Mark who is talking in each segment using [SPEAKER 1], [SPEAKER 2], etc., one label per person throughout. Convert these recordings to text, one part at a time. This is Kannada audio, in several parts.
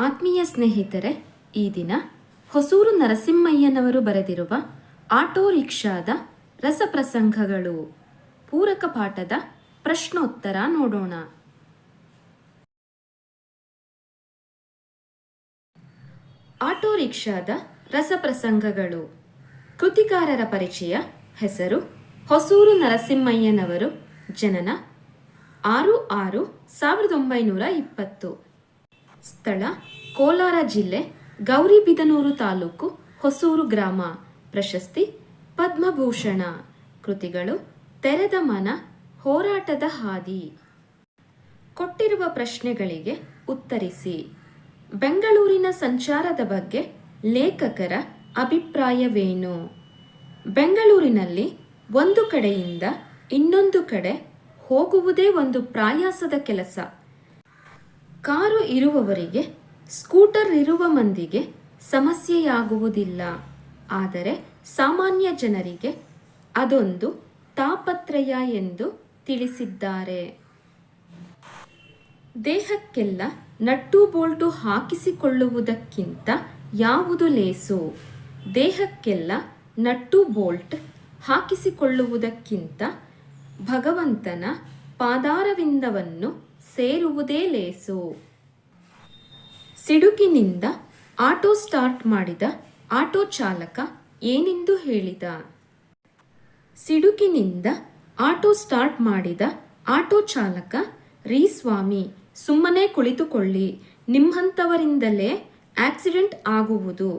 [SPEAKER 1] ಆತ್ಮೀಯ ಸ್ನೇಹಿತರೆ, ಈ ದಿನ ಹೊಸೂರು ನರಸಿಂಹಯ್ಯನವರು ಬರೆದಿರುವ ಆಟೋ ರಿಕ್ಷಾದ ರಸಪ್ರಸಂಗಗಳು. ಪೂರಕ ಪಾಠದ ಪ್ರಶ್ನೋತ್ತರ ನೋಡೋಣ. ಆಟೋ ರಿಕ್ಷಾದ ರಸಪ್ರಸಂಗಗಳು. ಕೃತಿಕಾರರ ಪರಿಚಯ, ಹೆಸರು ಹೊಸೂರು ನರಸಿಂಹಯ್ಯನವರು, ಜನನ ಆರು ಆರು ಸಾವಿರದ ಒಂಬೈನೂರ ಇಪ್ಪತ್ತು. ಸ್ಥಳ ಕೋಲಾರ ಜಿಲ್ಲೆ ಗೌರಿಬಿದನೂರು ತಾಲೂಕು ಹೊಸೂರು ಗ್ರಾಮ. ಪ್ರಶಸ್ತಿ ಪದ್ಮಭೂಷಣ. ಕೃತಿಗಳು ತೆರೆದ ಮನ, ಹೋರಾಟದ ಹಾದಿ. ಕೊಟ್ಟಿರುವ ಪ್ರಶ್ನೆಗಳಿಗೆ ಉತ್ತರಿಸಿ. ಬೆಂಗಳೂರಿನ ಸಂಚಾರದ ಬಗ್ಗೆ ಲೇಖಕರ ಅಭಿಪ್ರಾಯವೇನು? ಬೆಂಗಳೂರಿನಲ್ಲಿ ಒಂದು ಕಡೆಯಿಂದ ಇನ್ನೊಂದು ಕಡೆ ಹೋಗುವುದೇ ಒಂದು ಪ್ರಾಯಾಸದ ಕೆಲಸ. ಕಾರು ಇರುವವರಿಗೆ, ಸ್ಕೂಟರ್ ಇರುವ ಮಂದಿಗೆ ಸಮಸ್ಯೆಯಾಗುವುದಿಲ್ಲ. ಆದರೆ ಸಾಮಾನ್ಯ ಜನರಿಗೆ ಅದೊಂದು ತಾಪತ್ರಯ ಎಂದು ತಿಳಿಸಿದ್ದಾರೆ. ದೇಹಕ್ಕೆಲ್ಲ ನಟ್ಟು ಬೋಲ್ಟು ಹಾಕಿಸಿಕೊಳ್ಳುವುದಕ್ಕಿಂತ ಯಾವುದು ಲೇಸು? ದೇಹಕ್ಕೆಲ್ಲ ನಟ್ಟು ಬೋಲ್ಟ್ ಹಾಕಿಸಿಕೊಳ್ಳುವುದಕ್ಕಿಂತ ಭಗವಂತನ ಪಾದಾರವಿಂದವನ್ನು ಸೇರುವುದೇ ಲೇಸು. ಸಿಡುಕಿನಿಂದ ಆಟೋ ಸ್ಟಾರ್ಟ್ ಮಾಡಿದ ಆಟೋ ಚಾಲಕ ಏನೆಂದು ಹೇಳಿದ? ಸಿಡುಕಿನಿಂದ ಆಟೋ ಸ್ಟಾರ್ಟ್ ಮಾಡಿದ ಆಟೋ ಚಾಲಕ, ರೀ ಸ್ವಾಮಿ, ಸುಮ್ಮನೆ ಕುಳಿತುಕೊಳ್ಳಿ. ನಿಮ್ಮಂಥವರಿಂದಲೇ ಆಕ್ಸಿಡೆಂಟ್ ಆಗುವುದು.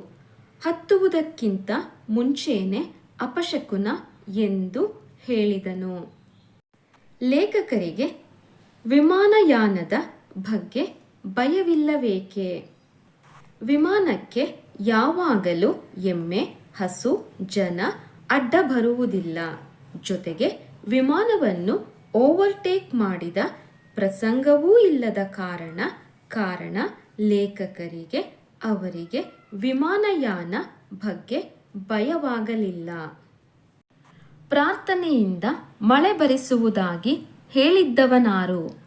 [SPEAKER 1] ಹತ್ತುವುದಕ್ಕಿಂತ ಮುಂಚೆನೆ ಅಪಶಕುನ ಎಂದು ಹೇಳಿದನು. ಲೇಖಕರಿಗೆ ವಿಮಾನಯಾನದ ಬಗ್ಗೆ ಭಯವಿಲ್ಲವೇಕೆ? ವಿಮಾನಕ್ಕೆ ಯಾವಾಗಲೂ ಎಮ್ಮೆ, ಹಸು, ಜನ ಅಡ್ಡ ಬರುವುದಿಲ್ಲ ಜೊತೆಗೆ ವಿಮಾನವನ್ನು ಓವರ್ಟೇಕ್ ಮಾಡಿದ ಪ್ರಸಂಗವೂ ಇಲ್ಲದ ಕಾರಣ ಕಾರಣ ಲೇಖಕರಿಗೆ, ಅವರಿಗೆ ವಿಮಾನಯಾನ ಬಗ್ಗೆ ಭಯವಾಗಲಿಲ್ಲ. ಪ್ರಾರ್ಥನೆಯಿಂದ ಮಳೆ ಬರಿಸುವುದಾಗಿ ಹೇಳಿದ್ದವನಾರು.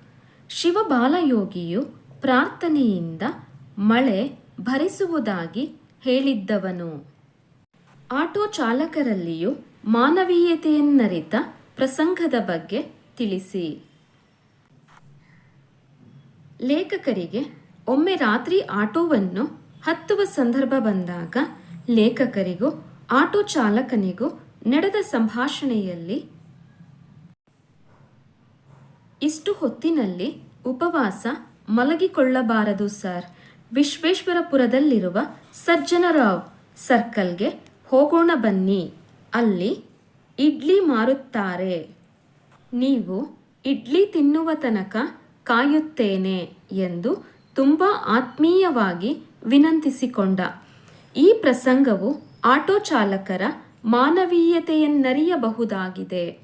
[SPEAKER 1] ಶಿವಬಾಲಯೋಗಿಯು ಪ್ರಾರ್ಥನೆಯಿಂದ ಮಳೆ ಭರಿಸುವುದಾಗಿ ಹೇಳಿದ್ದವನು. ಆಟೋ ಚಾಲಕರಲ್ಲಿಯೂ ಮಾನವೀಯತೆಯನ್ನರಿತ ಪ್ರಸಂಗದ ಬಗ್ಗೆ ತಿಳಿಸಿ. ಲೇಖಕರಿಗೆ ಒಮ್ಮೆ ರಾತ್ರಿ ಆಟೋವನ್ನು ಹತ್ತುವ ಸಂದರ್ಭ ಬಂದಾಗ ಲೇಖಕರಿಗೂ, ಆಟೋ ಚಾಲಕನಿಗೂ ನಡೆದ ಸಂಭಾಷಣೆಯಲ್ಲಿ ಇಷ್ಟು ಹೊತ್ತಿನಲ್ಲಿ ಉಪವಾಸ ಮಲಗಿಕೊಳ್ಳಬಾರದು, ಸರ್. ವಿಶ್ವೇಶ್ವರಪುರದಲ್ಲಿರುವ ಸಜ್ಜನರಾವ್ ಸರ್ಕಲ್ಗೆ ಹೋಗೋಣ ಬನ್ನಿ. ಅಲ್ಲಿ ಇಡ್ಲಿ ಮಾರುತ್ತಾರೆ. ನೀವು ಇಡ್ಲಿ ತಿನ್ನುವ ತನಕ ಕಾಯುತ್ತೇನೆ ಎಂದು ತುಂಬ ಆತ್ಮೀಯವಾಗಿ ವಿನಂತಿಸಿಕೊಂಡ. ಈ ಪ್ರಸಂಗವು ಆಟೋ ಚಾಲಕರ ಮಾನವೀಯತೆಯನ್ನರಿಯಬಹುದಾಗಿದೆ.